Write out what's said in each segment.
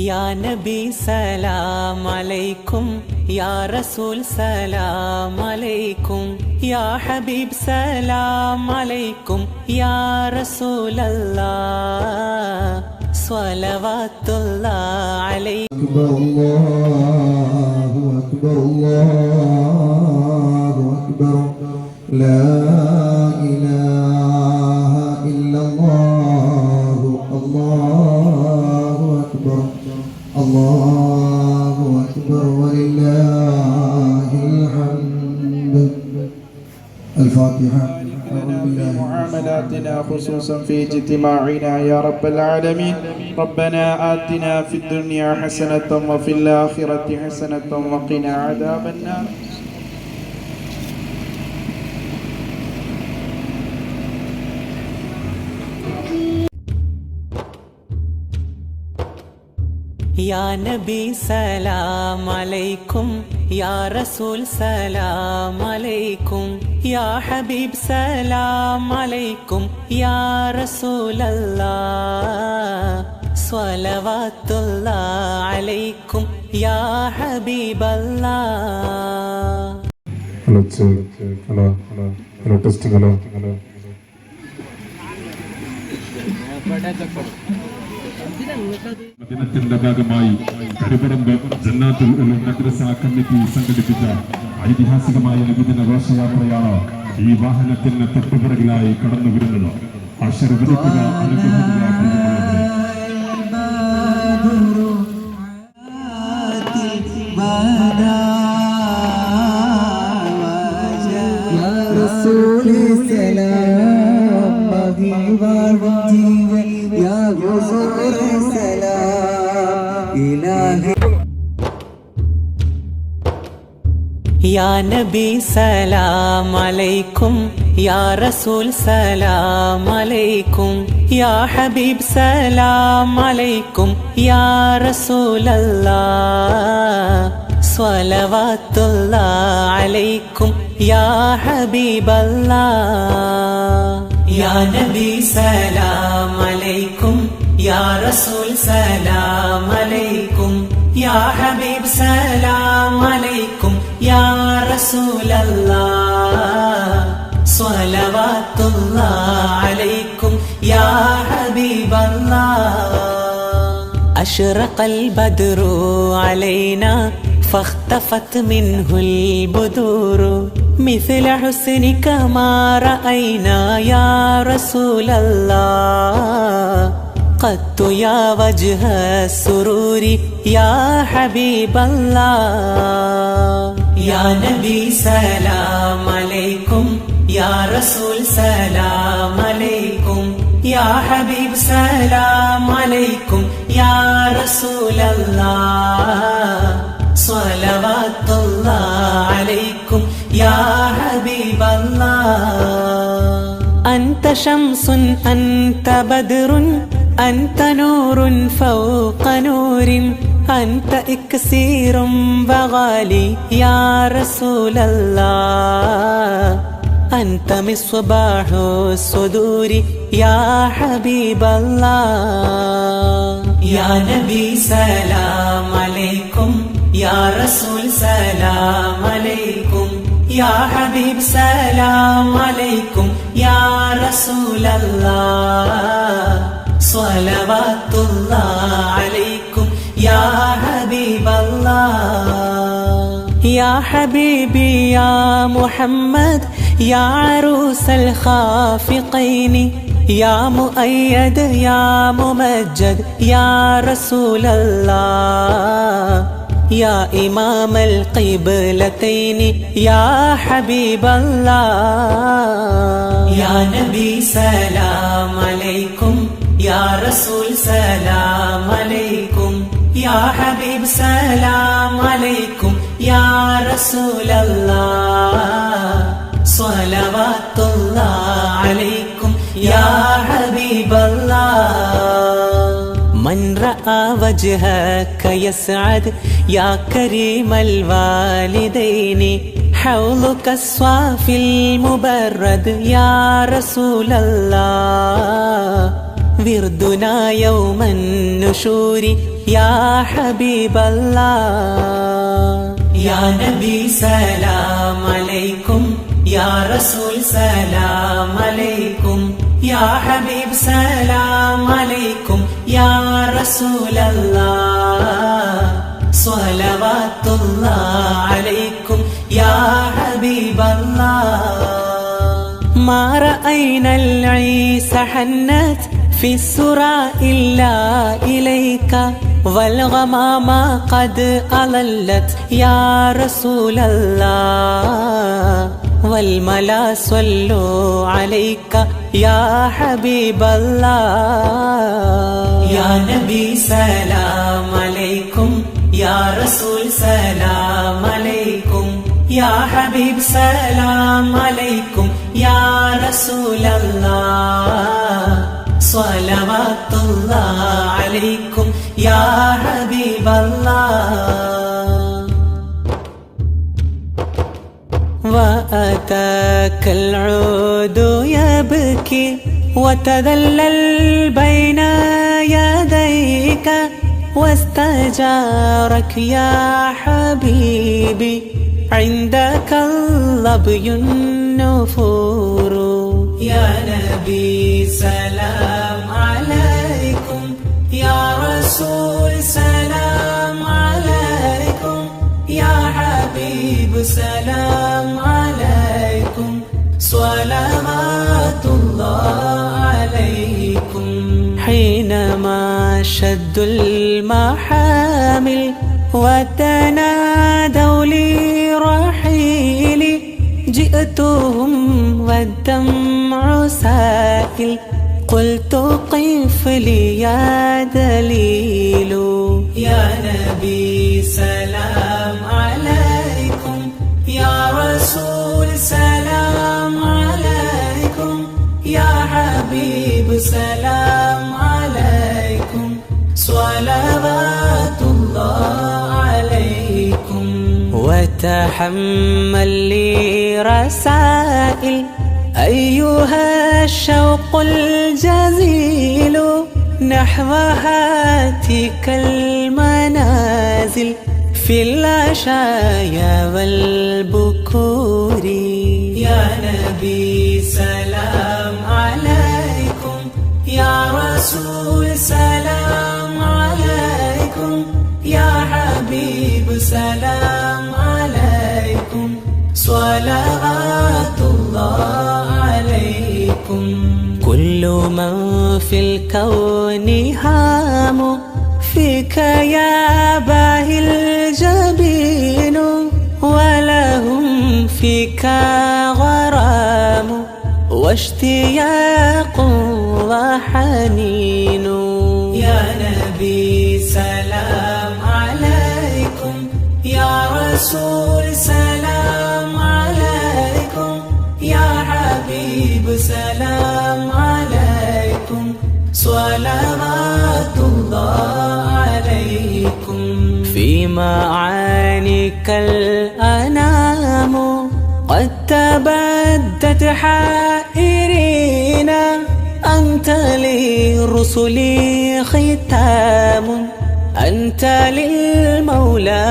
യാ നബി സലാം അലൈക്കും യാ റസൂൽ സലാം അലൈക്കും യാ ഹബീബ് സലാം അലൈക്കും യാ റസൂലല്ലാ സ്വലവാത്തുള്ള അലൈക്കും അല്ലാഹു അക്ബർ അല്ലാഹു معاملاتنا خصوصا في اجتماعنا يا رب العالمين. ربنا آتنا في الدنيا حسنة وفي الآخرة حسنة وقنا عذاب النار. യാ നബി സലാം അലൈക്കും യാ റസൂൽ സലാം അലൈക്കും യാ ഹബീബ് സലാം അലൈക്കും യാ റസൂലല്ലാ സ്വലവാത്തുള്ള അലൈക്കും യാ ഹബീബല്ലാ hello hello hello test hello hello ദിനത്തിന്റെ ഭാഗമായി കരുപറമ്പ് ജന്നാത്തുൽ മദ്രസ കമ്മിറ്റി സംഘടിപ്പിച്ച ഐതിഹാസികമായ നബിദിന ഘോഷയാത്രയാണ് ഈ വാഹനത്തിന് തൊട്ടുപിറകിലായി കടന്നു വരുന്നത് അനുഗ്രഹിക്കുക നബി സലാം അലൈക്കും യാ റസൂൽ സലാം അലൈക്കും യാ ഹബീബ് സലാം അലൈക്കും യാ റസൂലല്ലാ സ്വലവാത്തുള്ള അലൈക്കും യാ ഹബീബല്ല യാ നബി സലാം അലൈക്കും യാ റസൂൽ സലാം അലൈക്കും യാ ഹബീബ് സലാം അലൈക്കും യാ رسول الله صلوات الله عليكم يا حبيب الله. أشرق البدر علينا فاختفت منه البدور. مثل حسنك ما رأينا يا رسول الله. قدت يا وجه السرور يا حبيب الله. يا نبي سلام عليكم يا رسول سلام عليكم يا حبيب سلام عليكم يا رسول الله صلوات الله عليكم يا حبيب الله أنت شمس أنت بدر أنت نور فوق نور أنت إكسير وغالي يا رسول الله أنت مصباح الصدور يا حبيب الله يا نبي سلام عليكم يا رسول سلام عليكم يا حبيب سلام عليكم يا رسول الله صلوات الله عليكم يا حبيب الله. يا حبيبي يا محمد يا عروس الخافقين. يا مؤيد يا ممجد يا رسول الله. يا إمام القبلتين. يا حبيب الله. يا نبي سلام عليكم. يا رسول سلام عليكم. يا حبيب سلام عليكم يا رسول الله صلوات الله عليكم يا حبيب الله من رأى وجهك يسعد يا كريم الوالدين حوضك الصافي المبرد يا رسول الله وردنا يوم النشور يا حبيب الله يا نبي سلام عليكم يا رسول سلام عليكم يا حبيب سلام عليكم يا رسول الله صلوات الله عليكم يا حبيب الله ما رأينا العيس حنت في السرى إلا إليك والغمام قد أضلت يا رسول الله والملا صلوا عليك يا حبيب الله يا نبي سلام عليكم يا رسول سلام عليكم يا حبيب سلام عليكم يا رسول الله صلوات الله عليكم يا حبيب الله وأتاك العود يبكي وتذلل بين يديك واستجارك يا حبيبي عندك اللبي النفور يا نبي سلام رسول سلام عليكم. يا حبيب سلام عليكم. صلوات الله عليكم. حينما شد المحامل وتنادوا لي رحيلي جئتهم والدمع سائل. قلت قف لي يا دليل. يا نبي سلام عليكم. يا رسول سلام عليكم. يا حبيب سلام عليكم. صلوات الله عليكم. وتحمل لي رسائل. أيها الشوق الجزيل نحو هاتك المنازل في العشايا والبكور. يا نبي سلام عليكم يا رسول سلام عليكم يا حبيب سلام عليكم. صلوات الله عليكم كل من في الكون هام فيك يا باهي الجبين ولهم فيك غرام واشتياق وحنين. يا نبي سلام عليكم. يا رسول سلام سلام عليكم. صلوات الله عليكم. في معانيك الأنام قد تبدت حائرين. أنت للرسل ختام. أنت للمولى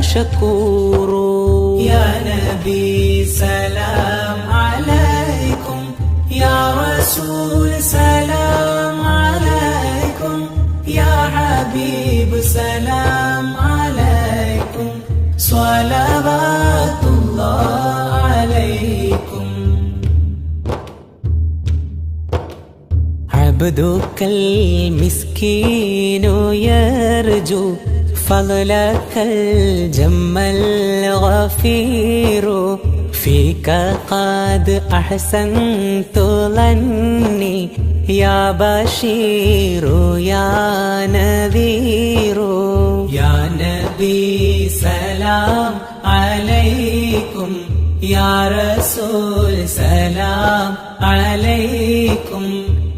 شكور. يا نبي سلام عليكم يا رسول سلام عليكم. يا حبيب سلام عليكم. صلوات الله عليكم. عبدك المسكين يرجو فضلك الجم الغفير. فيك قد أحسنت ظني يا بشير يا نذير يا نبي سلام عليكم يا رسول سلام عليكم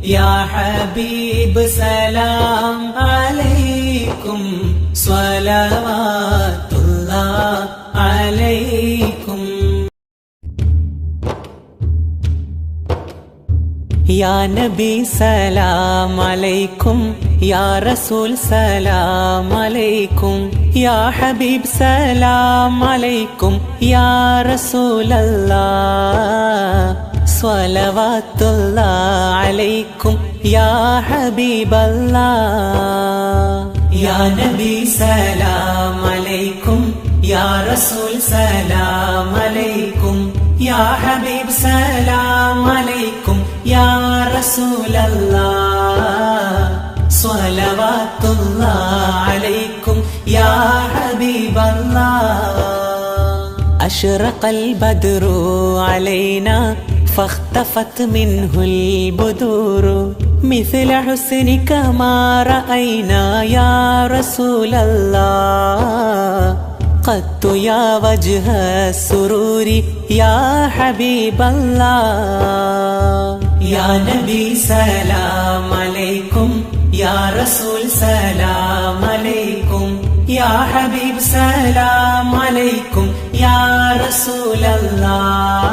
يا حبيب سلام عليكم صلوات الله عليكم യാ നബി സലാം അലൈക്കും യാ റസൂൽ സലാം അലൈക്കും യാ ഹബീബ് സലാം അലൈക്കും യാ റസൂലല്ലാ സ്വലവാത്തുള്ള അലൈക്കും യാ ഹബീബല്ലാ യാ നബി സലാം അലൈക്കും യാ റസൂൽ സലാം അലൈക്കും യാ ഹബീബ് സലാം അലൈക്കും يا رسول الله صلوات الله عليكم يا حبيب الله. أشرق البدر علينا فاختفت منه البدور. مثل حسنك ما رأينا يا رسول الله. قدت يا وجه السرور يا حبيب الله. യാ നബി സലാം അലൈക്കും യാ റസൂൽ സലാം അലൈക്കും യാ ഹബീബ് സലാം അലൈക്കും യാ റസൂലല്ലാഹ്